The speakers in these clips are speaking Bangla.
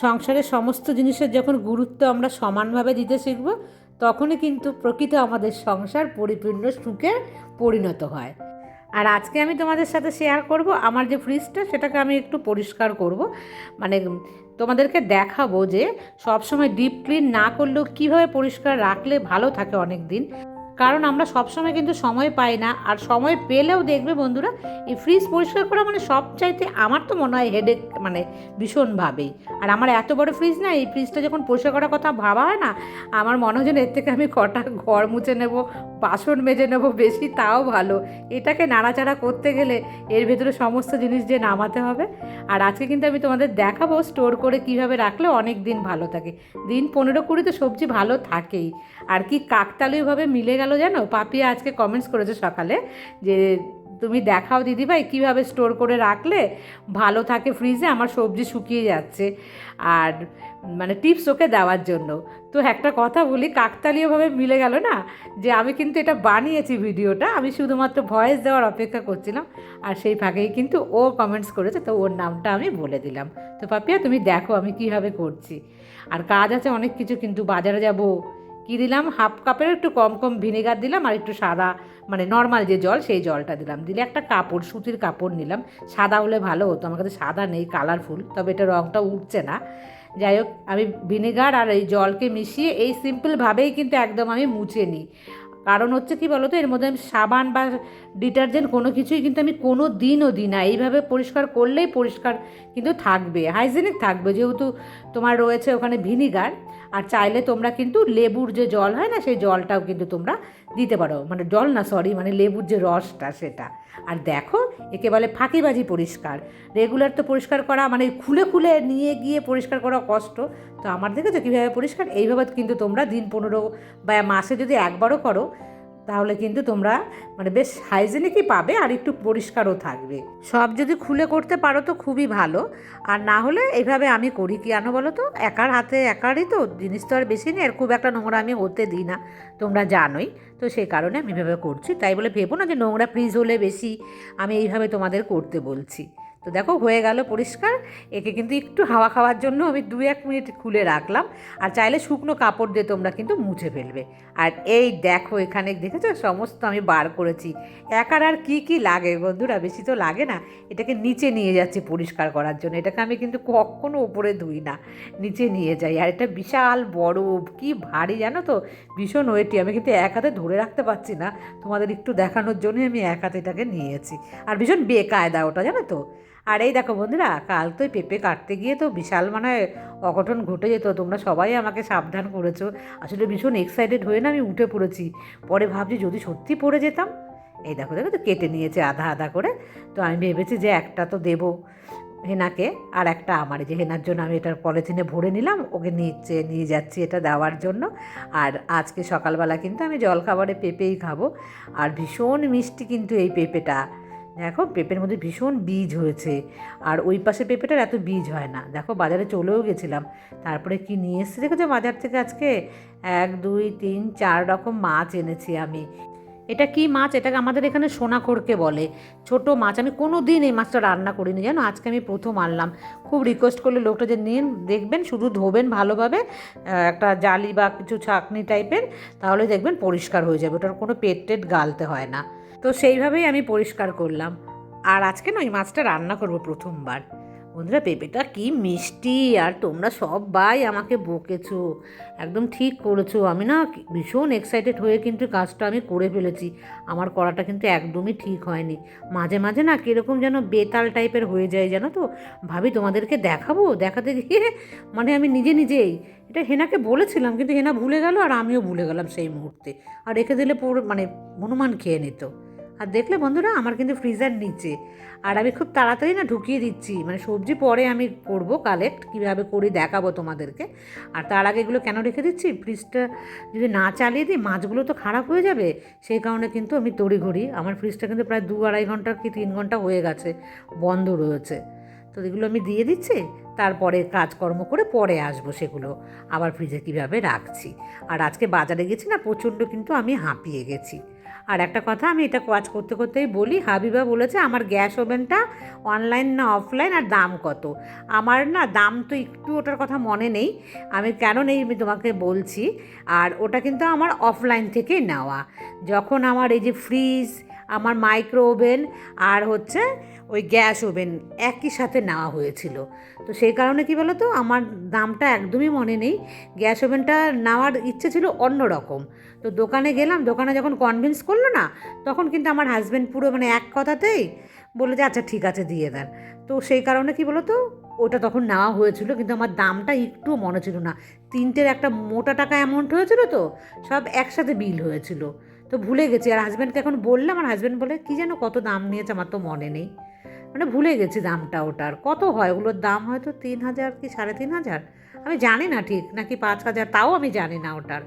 সংসারের সমস্ত জিনিসের যখন গুরুত্ব আমরা সমানভাবে দিতে শিখব, তখনই কিন্তু প্রকৃত আমাদের সংসার পরিপূর্ণ সুখে পরিণত হয়। আর আজকে আমি তোমাদের সাথে শেয়ার করব, আমার যে ফ্রিজটা সেটাকে আমি একটু পরিষ্কার করব। মানে তোমাদেরকে দেখাবো যে সবসময় ডিপ ক্লিন না করলেও কীভাবে পরিষ্কার রাখলে ভালো থাকে অনেক দিন কারণ আমরা সবসময় কিন্তু সময় পাই না, আর সময় পেলেও দেখবে বন্ধুরা, এই ফ্রিজ পরিষ্কার করা মানে সবচাইতে আমার তো মনে হয় হেডেক মানে ভীষণভাবেই আর আমার এত বড় ফ্রিজ না, এই ফ্রিজটা যখন পরিষ্কার করার কথা ভাবা হয় না, আমার মনে হয় এর থেকে আমি কটা ঘর মুছে নেব, বাসন মেজে নেব বেশি, তাও ভালো। এটাকে নাড়াচাড়া করতে গেলে এর ভেতরে সমস্ত জিনিস যে নামাতে হবে। আর আজকে কিন্তু আমি তোমাদের দেখাবো স্টোর করে কীভাবে রাখলে অনেক দিন ভালো থাকে। দিন পনেরো কুড়ি তো সবজি ভালো থাকেই। আর কি কাকতালীয়ভাবে মিলে গেল জানো? পাপিয়া আজকে কমেন্টস করেছে সকালে যে, তুমি দেখাও দিদিভাই, কীভাবে স্টোর করে রাখলে? ভালো থাকে ফ্রিজে আমার সবজি শুকিয়ে যাচ্ছে। আর মানে টিপস ওকে দেওয়ার জন্য। তো একটা কথা বলি, কাকতালীয়ভাবে মিলে গেল না? যে, আমি কিন্তু এটা বানিয়েছি ভিডিওটা, আমি শুধুমাত্র ভয়েস দেওয়ার অপেক্ষা করছিলাম। আর সেই ফাঁকেই কিন্তু ও কমেন্টস করেছে, তো ওর নামটা আমি বলে দিলাম। তো পাপিয়া, তুমি দেখো আমি কীভাবে করছি। আর কাজ আছে অনেক কিছু, কিন্তু বাজারে যাব কি দিলাম? হাফ কাপের একটু কম কম ভিনেগার দিলাম আর একটু সাদা মানে নর্মাল যে জল, সেই জলটা দিলাম। দিলে একটা কাপড়, সুতির কাপড় নিলাম। সাদা হলে ভালো হতো, আমার কাছে সাদা নেই কালারফুল তবে এটা রঙটা উঠছে না। যাই হোক, আমি ভিনেগার আর এই জলকে মিশিয়ে এই সিম্পলভাবেই কিন্তু একদম আমি মুছে নিই। কারণ হচ্ছে কি বলতো, এর মধ্যে আমি সাবান বা ডিটারজেন্ট কোনো কিছুই কিন্তু আমি কোনো দিনও দিই না। এইভাবে পরিষ্কার করলেই পরিষ্কার কিন্তু থাকবে হাইজেনিক থাকবে। যেহেতু তোমার রয়েছে ওখানে ভিনিগার আর চাইলে তোমরা কিন্তু লেবুর যে জল হয় না, সেই জলটাও কিন্তু তোমরা দিতে পারো। মানে জল না সরি মানে লেবুর যে রসটা, সেটা। আর দেখো, একে বলে ফাঁকিবাজি পরিষ্কার। রেগুলার তো পরিষ্কার করা মানে খুলে খুলে নিয়ে গিয়ে পরিষ্কার করা কষ্ট। তো আমার দেখেছ কীভাবে পরিষ্কার? এইভাবে কিন্তু তোমরা দিন পনেরো বা মাসে যদি একবারও করো তাহলে কিন্তু তোমরা মানে বেশ হাইজেনিকই পাবে আর একটু পরিষ্কারও থাকবে। সব যদি খুলে করতে পারো তো খুবই ভালো। আর না হলে এইভাবে আমি করি কি আনো বলো তো? একার হাতে একারই তো জিনিস তো আর বেশি নেই। আর খুব একটা নোংরা আমি হতে দিই না। তোমরা জানোই। তো সেই কারণে আমি এভাবে করছি। তাই বলে ভেবো না যে নোংরা ফ্রিজ হলে বেশি আমি এইভাবে তোমাদের করতে বলছি। তো দেখো হয়ে গেল পরিষ্কার। একে কিন্তু একটু হাওয়া খাওয়ার জন্য আমি দু এক মিনিট খুলে রাখলাম। আর চাইলে শুকনো কাপড় দিয়ে তোমরা কিন্তু মুছে ফেলবে। আর এই দেখো এখানে, দেখেছ? সমস্ত আমি বার করেছি। একার আর কী কী লাগে বন্ধুরা? বেশি তো লাগে না। এটাকে নিচে নিয়ে যাচ্ছি পরিষ্কার করার জন্য। এটাকে আমি কিন্তু কখনো ওপরে ধুই না। নিচে নিয়ে যাই। আর এটা বিশাল বড়, কি ভারী জানো তো? ভীষণ ওয়েটি। আমি কিন্তু এক হাতে ধরে রাখতে পারছি না। তোমাদের একটু দেখানোর জন্যই আমি এক হাতে এটাকে নিয়েছি। আর ভীষণ বেকায়দা ওটা, জানো তো? আর এই দেখো বন্ধুরা, কাল তো পেঁপে কাটতে গিয়ে তো বিশাল মানে অঘটন ঘটে যেত। তোমরা সবাই আমাকে সাবধান করেছ। আসলে ভীষণ এক্সাইটেড হয়ে না আমি উঠে পড়েছি। পরে ভাবছি যদি সত্যি পড়ে যেতাম, এই দেখো দেখো তো কেটে নিয়েছে আধা আধা করে। তো আমি ভেবেছি যে একটা তো দেবো হেনাকে, আর একটা আমার যে হেনার জন্য আমি এটার পলিথিনে ভরে নিলাম, ওকে নিচ্ছে, নিয়ে যাচ্ছি এটা দেওয়ার জন্য। আর আজকে সকালবেলা কিন্তু আমি জলখাবারে পেঁপেই খাব। আর ভীষণ মিষ্টি কিন্তু এই পেঁপেটা। দেখো পেঁপের মধ্যে ভীষণ বীজ হয়েছে। আর ওই পাশে পেঁপেটার এত বীজ হয় না। দেখো বাজারে চলেও গেছিলাম। তারপরে কি নিয়ে এসেছি? দেখেছ বাজার থেকে আজকে? এক, দুই, তিন, চার রকম মাছ এনেছি আমি। এটা কি মাছ? এটাকে আমাদের এখানে সোনাখোরকে বলে। ছোট মাছ। আমি কোনো দিন এই মাছটা রান্না করিনি। জানো? আজকে আমি প্রথম আনলাম। খুব রিকোয়েস্ট করলে লোকটা যে নিন, দেখবেন, শুধু ধোবেন ভালোভাবে একটা জালি বা কিছু ছাকনি টাইপের তাহলে দেখবেন পরিষ্কার হয়ে যাবে। ওটার কোনো পেট টেট গালতে হয় না। তো সেইভাবেই আমি পরিষ্কার করলাম। আর আজকে না ওই মাছটা রান্না করব প্রথমবার। বন্ধুরা, পেঁপেটা কি মিষ্টি, আর তোমরা সবাই আমাকে বকেছো, একদম ঠিক করেছ। আমি না ভীষণ এক্সাইটেড হয়ে কিন্তু কাজটা আমি করে ফেলেছি। আমার করাটা কিন্তু একদমই ঠিক হয়নি। মাঝে মাঝে না কীরকম যেন বেতাল টাইপের হয়ে যায় জানো তো? ভাবি, তোমাদেরকে দেখাবো? দেখাতে গিয়ে মানে আমি নিজে, নিজেই, এটা হেনাকে বলেছিলাম, কিন্তু হেনা ভুলে গেল আর আমিও ভুলে গেলাম সেই মুহূর্তে। আর রেখে দিলে পুরো মানে হনুমান খেয়ে নিত। আর দেখলে বন্ধুরা, আমার কিন্তু ফ্রিজার নিচে। আর আমি খুব তাড়াতাড়ি না ঢুকিয়ে দিচ্ছি। মানে সবজি পরে আমি করব কালেক্ট কীভাবে করি দেখাবো তোমাদেরকে। আর তার আগে এগুলো কেন রেখে দিচ্ছি? ফ্রিজটা যদি না চালিয়ে দিই, মাছগুলো তো খারাপ হয়ে যাবে। সেই কারণে কিন্তু আমি তড়িঘড়ি। আমার ফ্রিজটা কিন্তু প্রায় দু আড়াই ঘণ্টা কি তিন ঘণ্টা হয়ে গেছে, বন্ধ রয়েছে। তো এগুলো আমি দিয়ে দিচ্ছি। তারপরে কাজকর্ম করে পরে আসব সেগুলো। আবার ফ্রিজে কীভাবে রাখছি। আর আজকে বাজারে গেছি না, প্রচণ্ড কিন্তু আমি হাঁপিয়ে গেছি। আর একটা কথা, আমি এটা কাজ করতে করতেই বলি, হাবিবা বলেছে, আমার গ্যাস ওভেনটা অনলাইন না অফলাইন, আর দাম কত? আমার না দাম তো একটু ওটার কথা মনে নেই, আমি কেন নেই আমি তোমাকে বলছি, আর ওটা কিন্তু আমার অফলাইন থেকেই নেওয়া। যখন আমার এই যে ফ্রিজ, আমার মাইক্রো ওভেন, আর হচ্ছে ওই গ্যাস ওভেন একই সাথে নেওয়া হয়েছিল। তো সেই কারণে কি বলো তো আমার দামটা একদমই মনে নেই, গ্যাস ওভেনটা নেওয়ার ইচ্ছে ছিল অন্য রকম তো দোকানে গেলাম, দোকানে যখন কনভিন্স করল না, তখন কিন্তু আমার হাজব্যান্ড পুরো মানে এক কথাতেই বলল যে আচ্ছা ঠিক আছে, দিয়ে দেন। তো সেই কারণে কি বলো তো ওটা তখন নেওয়া হয়েছিল, কিন্তু আমার দামটা একটু মনে ছিল না। তিনটের একটা মোটা টাকা অ্যামাউন্ট হয়েছিল তো, সব একসাথে বিল হয়েছিল। তো ভুলে গেছি, আর হাজব্যান্ডকে এখন বললাম আমার হাজব্যান্ড বলে, কী যেন কত দাম নিয়েছে, আমার তো মনে নেই। মানে ভুলে গেছি দামটা ওটার কত হয়? ওগুলোর দাম হয়তো তিন হাজার কি সাড়ে তিন হাজার? আমি জানি না ঠিক, নাকি পাঁচ হাজার, তাও আমি জানি না ওটার।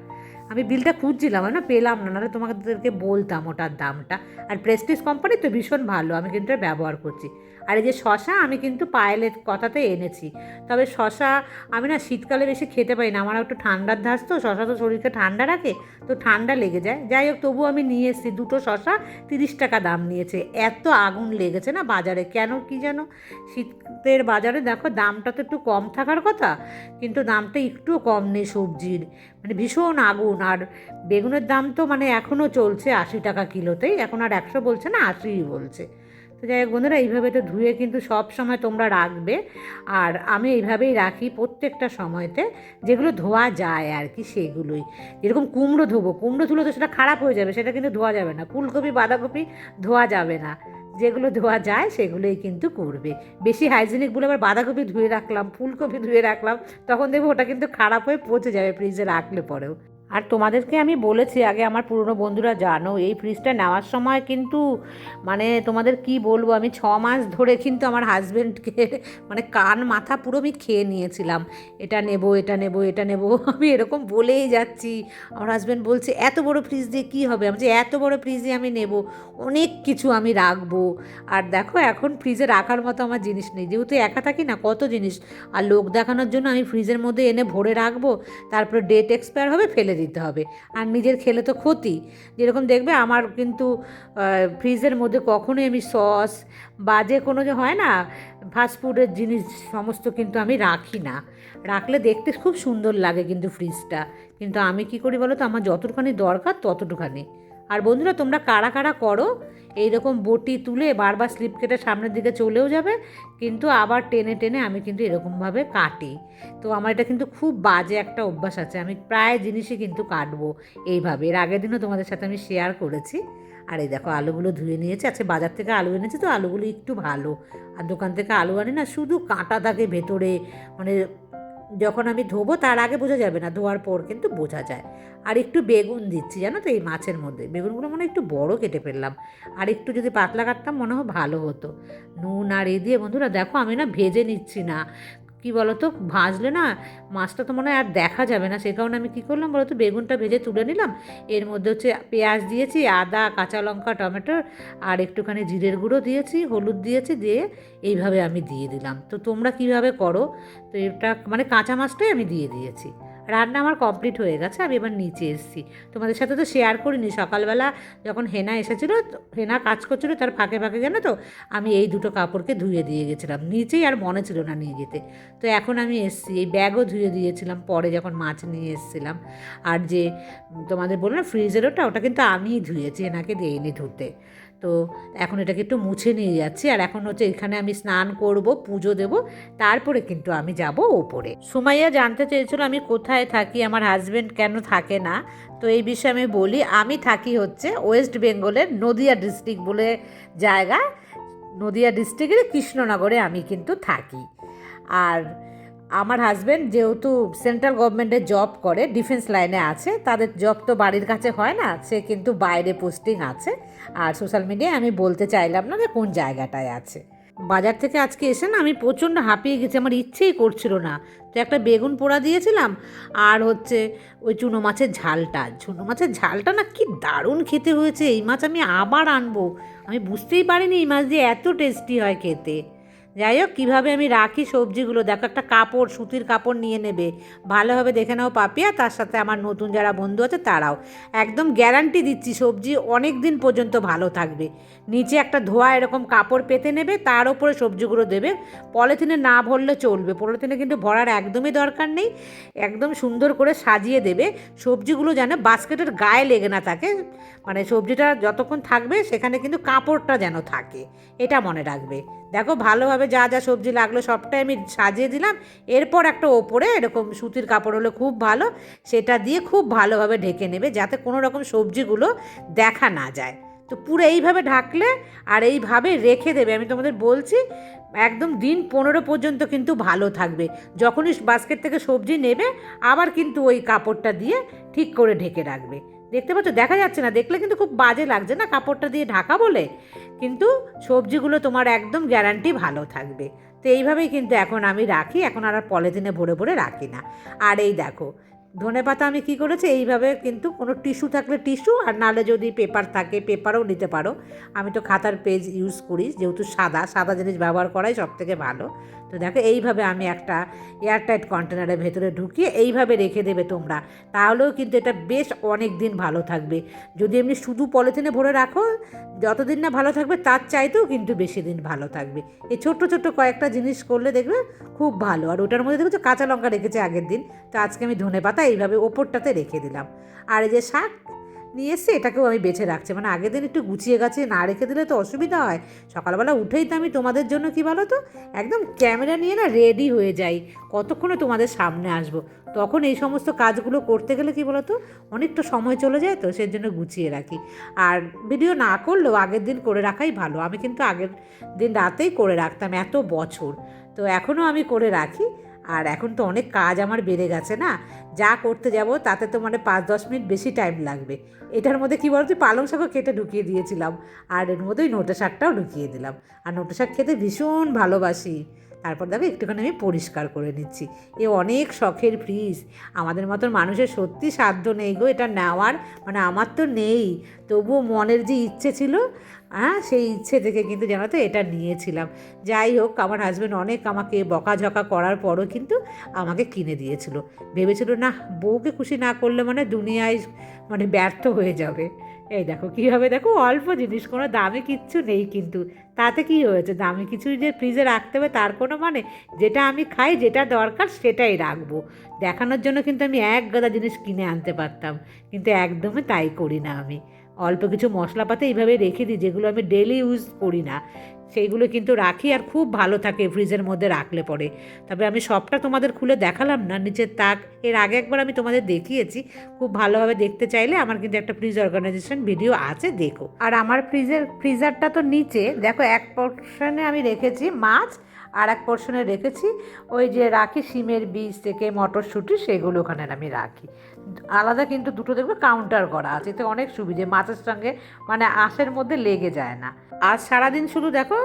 আমি বিলটা খুঁজছিলাম না পেলাম না, নাহলে তোমাদেরকে বলতাম ওটার দামটা। আর প্রেস্টিজ কোম্পানি তো ভীষণ ভালো, আমি কিন্তু ব্যবহার করছি। আর এই যে শশা, আমি কিন্তু পায়েলের কথাতে এনেছি। তবে শশা, আমি না শীতকালে বেশি খেতে পারি না, আমার একটু ঠান্ডার ধাস তো, শশা তো শরীরকে ঠান্ডা রাখে, তো ঠান্ডা লেগে যায়। যাই হোক তবু আমি নিয়ে এসেছি দুটো শশা, তিরিশ টাকা দাম নিয়েছে। এত আগুন লেগেছে না বাজারে, কেন কি যেন শীতের বাজারে দেখো, দামটা তো একটু কম থাকার কথা, কিন্তু দামটা একটু কম নেই সবজির। মানে ভীষণ আগুন, আর বেগুনের দাম তো মানে এখনও চলছে আশি টাকা কিলোতেই, এখন আর একশো বলছে না, আশিই বলছে। তো যাই হোক বন্ধুরা, এইভাবে তো ধুয়ে কিন্তু সব সময় তোমরা রাখবে, আর আমি এইভাবেই রাখি প্রত্যেকটা সময়তে, যেগুলো ধোয়া যায় আর কি সেগুলোই। যেরকম কুমড়ো ধোবো, কুমড়ো ধুলো তো সেটা খারাপ হয়ে যাবে, সেটা কিন্তু ধোয়া যাবে না। ফুলকপি, বাঁধাকপি ধোয়া যাবে না। যেগুলো ধোয়া যায় সেগুলোই কিন্তু করবে। বেশি হাইজেনিক বলে আবার বাঁধাকপি ধুয়ে রাখলাম, ফুলকপি ধুয়ে রাখলাম, তখন দেখব ওটা কিন্তু খারাপ হয়ে পচে যাবে ফ্রিজে রাখলে পরেও। আর তোমাদেরকে আমি বলেছি, আগে আমার পুরনো বন্ধুরা জানো, এই ফ্রিজটা নেওয়ার সময় কিন্তু মানে তোমাদের কি বলব, আমি ছ মাস ধরে কিন্তু আমার হাজব্যান্ডকে মানে কান, মাথা পুরো আমি খেয়ে নিয়েছিলাম। এটা নেব এটা নেব এটা নেব, আমি এরকম বলেই যাচ্ছি। আমার হাজব্যান্ড বলছে, এত বড় ফ্রিজ দিয়ে কী হবে? আমি যে এত বড় ফ্রিজ দিয়ে আমি নেব, অনেক কিছু আমি রাখব। আর দেখো, এখন ফ্রিজে রাখার মতো আমার জিনিস নেই। যেহেতু একা থাকি না, কত জিনিস। আর লোক দেখানোর জন্য আমি ফ্রিজের মধ্যে এনে ভরে রাখব, তারপরে ডেট এক্সপায়ার হবে, ফেলে দিতে হবে। আর নিজের খেলে তো ক্ষতি। যেরকম দেখবে আমার কিন্তু ফ্রিজের মধ্যে কখনোই আমি সস বা যে কোনো যে হয় না ফাস্টফুডের জিনিস সমস্ত কিন্তু আমি রাখি না। রাখলে দেখতে খুব সুন্দর লাগে কিন্তু ফ্রিজটা কিন্তু আমি কি করি বলো তো আমার যতটুখানি দরকার ততটুখানি। আর বন্ধুরা, তোমরা কারা কারা করো এই রকম বটি তুলে বারবার স্লিপ কেটে সামনের দিকে চলেও যাবে, কিন্তু আবার টেনে টেনে আমি কিন্তু এরকমভাবে কাটি। তো আমার এটা কিন্তু খুব বাজে একটা অভ্যাস আছে, আমি প্রায় জিনিসই কিন্তু কাটবো এইভাবে। এর আগের দিনও তোমাদের সাথে আমি শেয়ার করেছি। আর এই দেখো, আলুগুলো ধুয়ে নিয়েছে। আচ্ছা বাজার থেকে আলু এনেছি তো, আলুগুলো একটু ভালো। আর দোকান থেকে আলু আনি না, শুধু কাঁটা থাকে ভেতরে মানে যখন আমি ধোবো, তার আগে বোঝা যাবে না, ধোয়ার পর কিন্তু বোঝা যায়। আর একটু বেগুন দিচ্ছি, জানো তো, এই মাছের মধ্যে। বেগুনগুলো মনে একটু বড় কেটে ফেললাম। আর একটু যদি পাতলা কাটতাম, মনে হয় ভালো হতো। নুন আর এ দিয়ে বন্ধুরা, দেখো আমি না ভেজে নিচ্ছি না। কি বলো তো ভাজলে না মাছটা তো মনে হয় আর দেখা যাবে না। সে কারণে আমি কী করলাম বলো তো বেগুনটা ভেজে তুলে নিলাম। এর মধ্যে হচ্ছে পেঁয়াজ দিয়েছি, আদা, কাঁচা লঙ্কা, টমেটো আর একটুখানি জিরের গুঁড়ো দিয়েছি, হলুদ দিয়েছি, দিয়ে এইভাবে আমি দিয়ে দিলাম। তো তোমরা কীভাবে করো? তো এটা মানে কাঁচা মাছটাই আমি দিয়ে দিয়েছি। রান্না আমার কমপ্লিট হয়ে গেছে, আমি এবার নিচে এসেছি। তোমাদের সাথে তো শেয়ার করিনি, সকালবেলা যখন হেনা এসেছিল হেনা কাজ করছিল, তার ফাঁকে ফাঁকে জানো তো, আমি এই দুটো কাপড়কে ধুয়ে দিয়ে গেছিলাম। নিচেই আর মনে ছিল না নিয়ে যেতে। তো এখন আমি এসেছি, এই ব্যাগও ধুয়ে দিয়েছিলাম, পরে যখন মাছ নিয়ে এসেছিলাম। আর যে তোমাদের বললাম ফ্রিজের ওটা ওটা কিন্তু আমিই ধুয়েছি, এনাকে দিইনি ধুতে। তো এখন এটাকে একটু মুছে নিয়ে যাচ্ছি। আর এখন হচ্ছে এখানে আমি স্নান করব, পুজো দেব, তারপরে কিন্তু আমি যাব ওপরে। সুমাইয়া জানতে চেয়েছিল আমি কোথায় থাকি, আমার হাজব্যান্ড কেন থাকে না? তো এই বিষয়ে আমি বলি, আমি থাকি হচ্ছে ওয়েস্ট বেঙ্গলের নদিয়া ডিস্ট্রিক্ট বলে জায়গা নদিয়া ডিস্ট্রিক্টের কৃষ্ণনগরে আমি কিন্তু থাকি। আর আমার হাজব্যান্ড যেহেতু সেন্ট্রাল গভর্নমেন্টের জব করে ডিফেন্স লাইনে আছে, তাদের জব তো বাড়ির কাছে হয় না, সে কিন্তু বাইরে পোস্টিং আছে। আর সোশ্যাল মিডিয়ায় আমি বলতে চাইলাম না যে কোন জায়গাটায় আছে। বাজার থেকে আজকে এসে না আমি প্রচণ্ড হাঁপিয়ে গেছি, আমার ইচ্ছেই করছিল না। তো একটা বেগুন পোড়া দিয়েছিলাম, আর হচ্ছে ওই চুনো মাছের ঝালটা। চুনো মাছের ঝালটা না কি দারুণ খেতে হয়েছে, এই মাছ আমি আবার আনব। আমি বুঝতেই পারিনি এই মাছ দিয়ে এত টেস্টি হয় খেতে। যাই হোক, কীভাবে আমি রাখি সবজিগুলো? দেখো, একটা কাপড়, সুতির কাপড় নিয়ে নেবে। ভালোভাবে দেখে নাও পাপিয়া, তার সাথে আমার নতুন যারা বন্ধু আছে তারাও। একদম গ্যারান্টি দিচ্ছি, সবজি অনেক দিন পর্যন্ত ভালো থাকবে। নিচে একটা ধোয়া এরকম কাপড় পেতে নেবে, তার উপরে সবজিগুলো দেবে। পলিথিনে না ভরলে চলবে। পলিথিনে কিন্তু ভরার একদমই দরকার নেই। একদম সুন্দর করে সাজিয়ে দেবে। সবজিগুলো যেন বাস্কেটের গায়ে লেগে না থাকে। মানে সবজিটা যতক্ষণ থাকবে, সেখানে কিন্তু কাপড়টা যেন থাকে। এটা মনে রাখবে। দেখো ভালোভাবে যা যা সবজি লাগল সবটাই আমি সাজিয়ে দিলাম। এরপর একটা ওপরে এরকম সুতির কাপড় হলে খুব ভালো, সেটা দিয়ে খুব ভালোভাবে ঢেকে নেবে যাতে কোনো রকম সবজিগুলো দেখা না যায়। তো পুরো এইভাবে ঢাকলে আর এইভাবে রেখে দেবে, আমি তোমাদের বলছি, একদম দিন পনেরো পর্যন্ত কিন্তু ভালো থাকবে। যখনই বাস্কেট থেকে সবজি নেবে, আবার কিন্তু ওই কাপড়টা দিয়ে ঠিক করে ঢেকে রাখবে। দেখতে পাচ্ছ, দেখা যাচ্ছে না, দেখলে কিন্তু খুব বাজে লাগছে না কাপড়টা দিয়ে ঢাকা বলে? কিন্তু সবজিগুলো তোমার একদম গ্যারান্টি ভালো থাকবে। তো এইভাবেই কিন্তু এখন আমি রাখি, এখন আর পলিথিনে ভরে ভরে রাখি না। আর এই দেখো, ধনে পাতা আমি কি করেছি, এইভাবে কিন্তু কোনো টিস্যু থাকলে টিস্যু, আর নালে যদি পেপার থাকে পেপারও নিতে পারো। আমি তো খাতার পেজ ইউজ করি, যেহেতু সাদা সাদা জিনিস ব্যবহার করাই সব থেকে ভালো। তো দেখো, এইভাবে আমি একটা এয়ারটাইট কন্টেনারের ভেতরে ঢুকিয়ে এইভাবে রেখে দেবে তোমরা। তাহলেও কিন্তু এটা বেশ অনেক দিন ভালো থাকবে। যদি এমনি শুধু পলিথিনে ভরে রাখো, যতদিন না ভালো থাকবে, তার চাইতেও কিন্তু বেশি দিন ভালো থাকবে। এই ছোট্ট ছোট্ট কয়েকটা জিনিস করলে দেখবে খুব ভালো। আর ওটার মধ্যে দেখছ, কাঁচা লঙ্কা রেখেছে আগের দিন। তো আজকে আমি ধনে পাতা এইভাবে ওপরটাতে রেখে দিলাম। আর এই যে শাক নিয়ে এসে এটাকেও আমি বেছে রাখছি। মানে আগের দিন একটু গুছিয়ে গাছিয়ে না রেখে দিলে তো অসুবিধা হয়। সকালবেলা উঠেই তো আমি তোমাদের জন্য কি বলো তো? একদম ক্যামেরা নিয়ে না রেডি হয়ে যাই। কতক্ষণে তোমাদের সামনে আসব? তখন এই সমস্ত কাজগুলো করতে গেলে কি বলো তো? অনেকটা সময় চলে যায় তো সেই জন্য গুছিয়ে রাখি। আর ভিডিও না করলেও আগের দিন করে রাখাই ভালো। আমি কিন্তু আগের দিন রাতেই করে রাখতাম, এত বছর। তো এখনও আমি করে রাখি। আর এখন তো অনেক কাজ আমার বেড়ে গেছে না? যা করতে যাব তাতে তো মানে পাঁচ দশ মিনিট বেশি টাইম লাগবে। এটার মধ্যে কী বলতো পালং শাকও কেটে ঢুকিয়ে দিয়েছিলাম। আর এর মধ্যেই নোটে শাকটাও ঢুকিয়ে দিলাম। আর নোটে শাক খেতে ভীষণ ভালোবাসি। তারপর দেখো, একটুখানি আমি পরিষ্কার করে নিচ্ছি। এ অনেক শখের ফ্রিজ। আমাদের মতন মানুষের সত্যি সাধ্য নেই গো এটা নেওয়ার। মানে আমার তো নেই। তবুও মনের যে ইচ্ছে ছিল হ্যাঁ সেই ইচ্ছে থেকে কিন্তু জানো তো এটা নিয়েছিলাম। যাই হোক, আমার হাজব্যান্ড অনেক আমাকে বকাঝকা করার পরও কিন্তু আমাকে কিনে দিয়েছিল। ভেবেছিল না বউকে খুশি না করলে মানে দুনিয়ায় মানে ব্যর্থ হয়ে যাবে। এই দেখো কীভাবে দেখো, অল্প জিনিস, কোনো দামে কিচ্ছু নেই কিন্তু। তাতে কি হয়েছে? দামি কিছু যে ফ্রিজে রাখতে হবে, তার কোনো মানে? যেটা আমি খাই, যেটা দরকার, সেটাই রাখব। দেখানোর জন্য কিন্তু আমি এক গাদা জিনিস কিনে আনতে পারতাম। কিন্তু একদমই তাই করি না আমি। অল্প কিছু মশলাপাতি এইভাবে রেখে দিই, যেগুলো আমি ডেলি ইউজ করি না। সেইগুলো কিন্তু রাখি আর খুব ভালো থাকে ফ্রিজের মধ্যে রাখলে পরে। তবে আমি সবটা তোমাদের খুলে দেখালাম না, নিচের তাক, এর আগে একবার আমি তোমাদের দেখিয়েছি। খুব ভালোভাবে দেখতে চাইলে আমার কিন্তু একটা ফ্রিজ অর্গানাইজেশন ভিডিও আছে, দেখো। আর আমার ফ্রিজের ফ্রিজারটা তো নিচে, দেখো এক পোর্শনে আমি রেখেছি মাছ, আর এক পোর্শনে রেখেছি ওই যে রাখি সিমের বীজ থেকে মটরশুঁটি, সেগুলো ওখানে আমি রাখি। আলাদা কিন্তু দুটো দেখবে কাউন্টার করা আছে। এতে অনেক সুবিধে, মাছের সঙ্গে মানে আঁশের মধ্যে লেগে যায় না। আর সারাদিন শুধু দেখো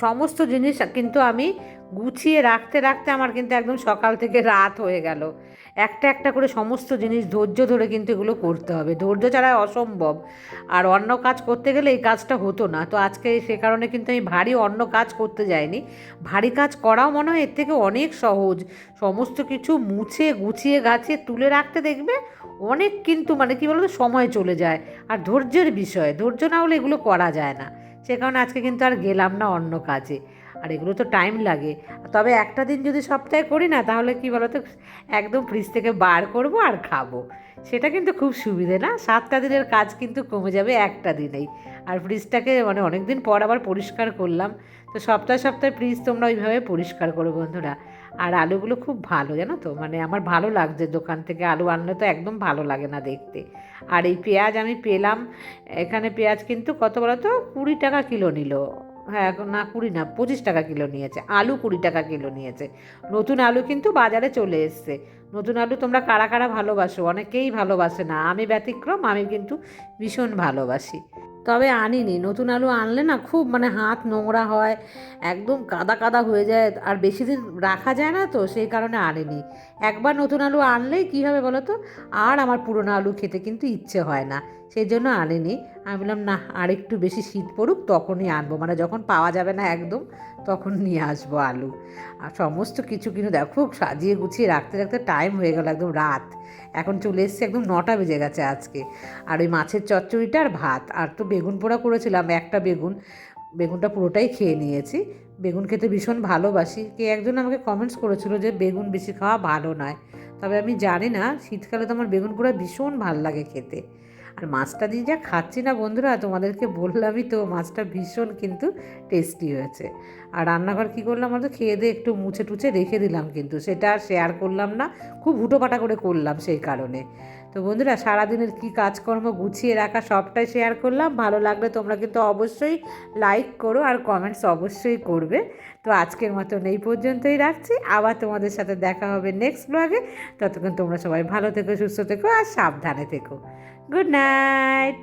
সমস্ত জিনিস কিন্তু আমি গুছিয়ে রাখতে রাখতে আমার কিন্তু একদম সকাল থেকে রাত হয়ে গেল। একটা একটা করে সমস্ত জিনিস ধৈর্য ধরে কিন্তু এগুলো করতে হবে। ধৈর্য ছাড়া অসম্ভব। আর অন্য কাজ করতে গেলে এই কাজটা হতো না। তো আজকে সে কারণে কিন্তু আমি ভারী অন্য কাজ করতে যাইনি। ভারী কাজ করাও মনে হয় এর থেকে অনেক সহজ। সমস্ত কিছু মুছে, গুছিয়ে, গাছিয়ে তুলে রাখতে দেখবে অনেক কিন্তু মানে কী বলতো? সময় চলে যায়। আর ধৈর্যের বিষয়। ধৈর্য না হলে এগুলো করা যায় না। সে কারণে আজকে কিন্তু আর গেলাম না অন্য কাজে। আর এগুলো তো টাইম লাগে। তবে একটা দিন যদি সপ্তাহে করি না, তাহলে কি বলতো? একদম ফ্রিজ থেকে বার করব আর খাব। সেটা কিন্তু খুব সুবিধে না? সাতটা দিনের কাজ কিন্তু কমে যাবে একটা দিনেই। আর ফ্রিজটাকে মানে অনেক দিন পর আবার পরিষ্কার করলাম। তো সপ্তাহে সপ্তাহে ফ্রিজ তোমরা ওইভাবে পরিষ্কার করো বন্ধুরা। আর আলুগুলো খুব ভালো, জানো তো? মানে আমার ভালো লাগছে দোকান থেকে আলু আনলে তো একদম ভালো লাগে না দেখতে। আর এই পেঁয়াজ আমি পেলাম, এখানে পেঁয়াজ কিন্তু কত বলো তো? কুড়ি টাকা কিলো নিল। হ্যাঁ এখন না কুড়ি না, পঁচিশ টাকা কিলো নিয়েছে, আলু কুড়ি টাকা কিলো নিয়েছে। নতুন আলু কিন্তু বাজারে চলে এসছে। নতুন আলু তোমরা কারা কারা ভালোবাসো? অনেকেই ভালোবাসে না, আমি ব্যতিক্রম, আমি কিন্তু ভীষণ ভালোবাসি। তবে আনিনি। নতুন আলু আনলে না খুব মানে হাত নোংরা হয়, একদম কাদা কাদা হয়ে যায়, আর বেশি দিন রাখা যায় না তো, সেই কারণে আনিনি। একবার নতুন আলু আনলেই কী হবে বলো তো? আর আমার পুরনো আলু খেতে কিন্তু ইচ্ছে হয় না। সেই জন্য আনিনি। আমি বললাম না আর একটু বেশি শীত পড়ুক, তখনই আনব। মানে যখন পাওয়া যাবে না একদম, তখন নিয়ে আসব আলু। আর সমস্ত কিছু কিন্তু দেখো, সাজিয়ে গুছিয়ে রাখতে রাখতে টাইম হয়ে গেল একদম রাত। এখন চলে এসছে একদম নটা বেজে গেছে আজকে। আর ওই মাছের চচ্চড়িটা আর ভাত। আর তো বেগুন পোড়া করেছিলাম, একটা বেগুন। বেগুনটা পুরোটাই খেয়ে নিয়েছি। বেগুন খেতে ভীষণ ভালোবাসি। কে একজন আমাকে কমেন্টস করেছিল যে, বেগুন বেশি খাওয়া ভালো নয়। তবে আমি জানি না, শীতকালে তো আমার বেগুন পোড়া ভীষণ ভালো লাগে খেতে। আর মাছটা দিয়ে যা খাচ্ছি না বন্ধুরা, তোমাদেরকে বললামই তো, মাছটা ভীষণ কিন্তু টেস্টি হয়েছে। আর রান্নাঘর কী করলাম আমরা তো খেয়ে দিয়ে একটু মুছে টুছে রেখে দিলাম কিন্তু। সেটা আর শেয়ার করলাম না, খুব হুটোপাটা করে করলাম সেই কারণে। তো বন্ধুরা, সারাদিনের কী কাজকর্ম গুছিয়ে রাখা সবটাই শেয়ার করলাম। ভালো লাগলে তোমরা কিন্তু অবশ্যই লাইক করো আর কমেন্টস অবশ্যই করবে। তো আজকের মতন এই পর্যন্তই রাখছি। আবার তোমাদের সাথে দেখা হবে নেক্সট ব্লগে ততক্ষণ তোমরা সবাই ভালো থেকো, সুস্থ থেকো আর সাবধানে থেকো। Good night